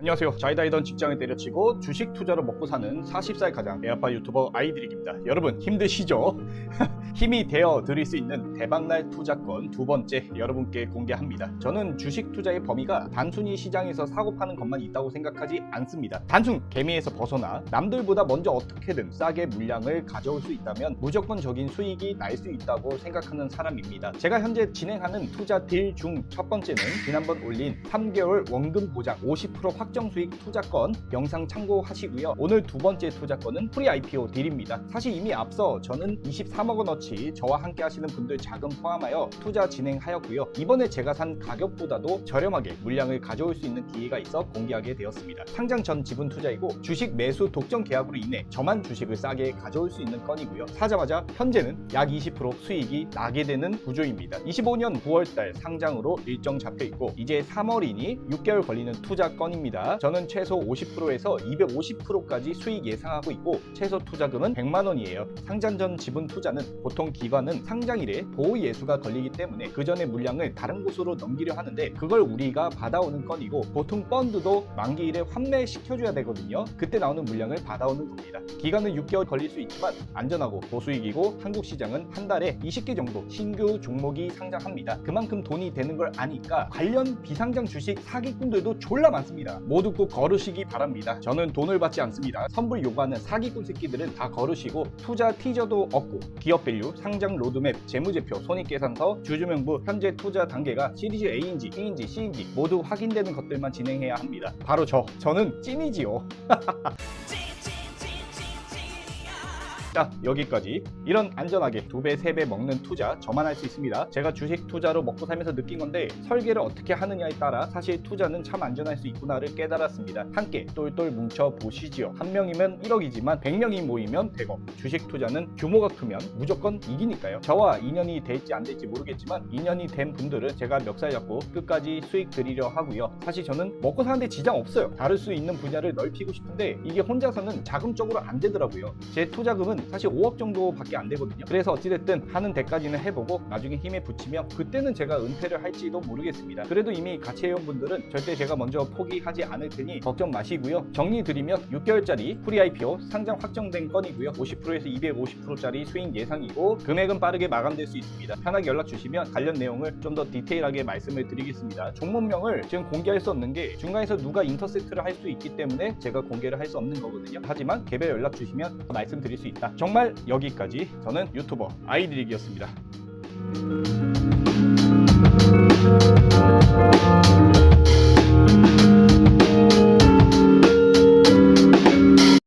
안녕하세요. 자이다이던 직장을 때려치고 주식 투자로 먹고 사는 40살 가장 에어파 유튜버 아이드릭입니다. 여러분 힘드시죠? 힘이 되어 드릴 수 있는 대박날 투자권 두 번째 여러분께 공개합니다. 저는 주식 투자의 범위가 단순히 시장에서 사고 파는 것만 있다고 생각하지 않습니다. 단순 개미에서 벗어나 남들보다 먼저 어떻게든 싸게 물량을 가져올 수 있다면 무조건적인 수익이 날 수 있다고 생각하는 사람입니다. 제가 현재 진행하는 투자 딜 중 첫 번째는 지난번 올린 3개월 원금 보장 50% 확정 수익 투자권 영상 참고하시고요. 오늘 두 번째 투자권은 프리 IPO 딜입니다. 사실 이미 앞서 저는 23억 원 어치 저와 함께 하시는 분들 자금 포함하여 투자 진행하였고요. 이번에 제가 산 가격보다도 저렴하게 물량을 가져올 수 있는 기회가 있어 공개하게 되었습니다. 상장 전 지분 투자이고 주식 매수 독점 계약으로 인해 저만 주식을 싸게 가져올 수 있는 건이고요. 사자마자 현재는 약 20% 수익이 나게 되는 구조입니다. 25년 9월달 상장으로 일정 잡혀 있고 이제 3월이니 6개월 걸리는 투자 건입니다. 저는 최소 50%에서 250%까지 수익 예상하고 있고 최소 투자금은 100만 원이에요. 상장 전 지분 투자는 보통 기관은 상장일에 보호 예수가 걸리기 때문에 그 전에 물량을 다른 곳으로 넘기려 하는데 그걸 우리가 받아오는 건이고 보통 펀드도 만기일에 환매시켜줘야 되거든요. 그때 나오는 물량을 받아오는 겁니다. 기간은 6개월 걸릴 수 있지만 안전하고 고수익이고 한국 시장은 한 달에 20개 정도 신규 종목이 상장합니다. 그만큼 돈이 되는 걸 아니까 관련 비상장 주식 사기꾼들도 졸라 많습니다. 모두 꼭 거르시기 바랍니다. 저는 돈을 받지 않습니다. 선불 요구하는 사기꾼 새끼들은 다 거르시고 투자 티저도 없고 기업 밸 류, 상장 로드맵, 재무제표, 손익계산서, 주주명부, 현재 투자 단계가 시리즈 A인지 B인지 C인지 모두 확인되는 것들만 진행해야 합니다. 바로 저, 저는 찐이지요. 자 여기까지 이런 안전하게 두 배, 세 배 먹는 투자 저만 할 수 있습니다. 제가 주식 투자로 먹고 살면서 느낀 건데 설계를 어떻게 하느냐에 따라 사실 투자는 참 안전할 수 있구나를 깨달았습니다. 함께 똘똘 뭉쳐 보시지요. 한 명이면 1억이지만 100명이 모이면 100억. 주식 투자는 규모가 크면 무조건 이기니까요. 저와 인연이 될지 안 될지 모르겠지만 인연이 된 분들은 제가 멱살 잡고 끝까지 수익 드리려 하고요. 사실 저는 먹고 사는데 지장 없어요. 다를 수 있는 분야를 넓히고 싶은데 이게 혼자서는 자금적으로 안 되더라고요. 제 투자금은 사실 5억 정도밖에 안 되거든요. 그래서 어찌됐든 하는 데까지는 해보고 나중에 힘에 붙이면 그때는 제가 은퇴를 할지도 모르겠습니다. 그래도 이미 같이 해온 분들은 절대 제가 먼저 포기하지 않을 테니 걱정 마시고요. 정리 드리면 6개월짜리 프리 IPO 상장 확정된 건이고요. 50%에서 250%짜리 수익 예상이고 금액은 빠르게 마감될 수 있습니다. 편하게 연락 주시면 관련 내용을 좀 더 디테일하게 말씀을 드리겠습니다. 종목명을 지금 공개할 수 없는 게 중간에서 누가 인터셉트를 할 수 있기 때문에 제가 공개를 할 수 없는 거거든요. 하지만 개별 연락 주시면 말씀드릴 수 있 다. 정말 여기까지 저는 유튜버 아이드릭이었습니다.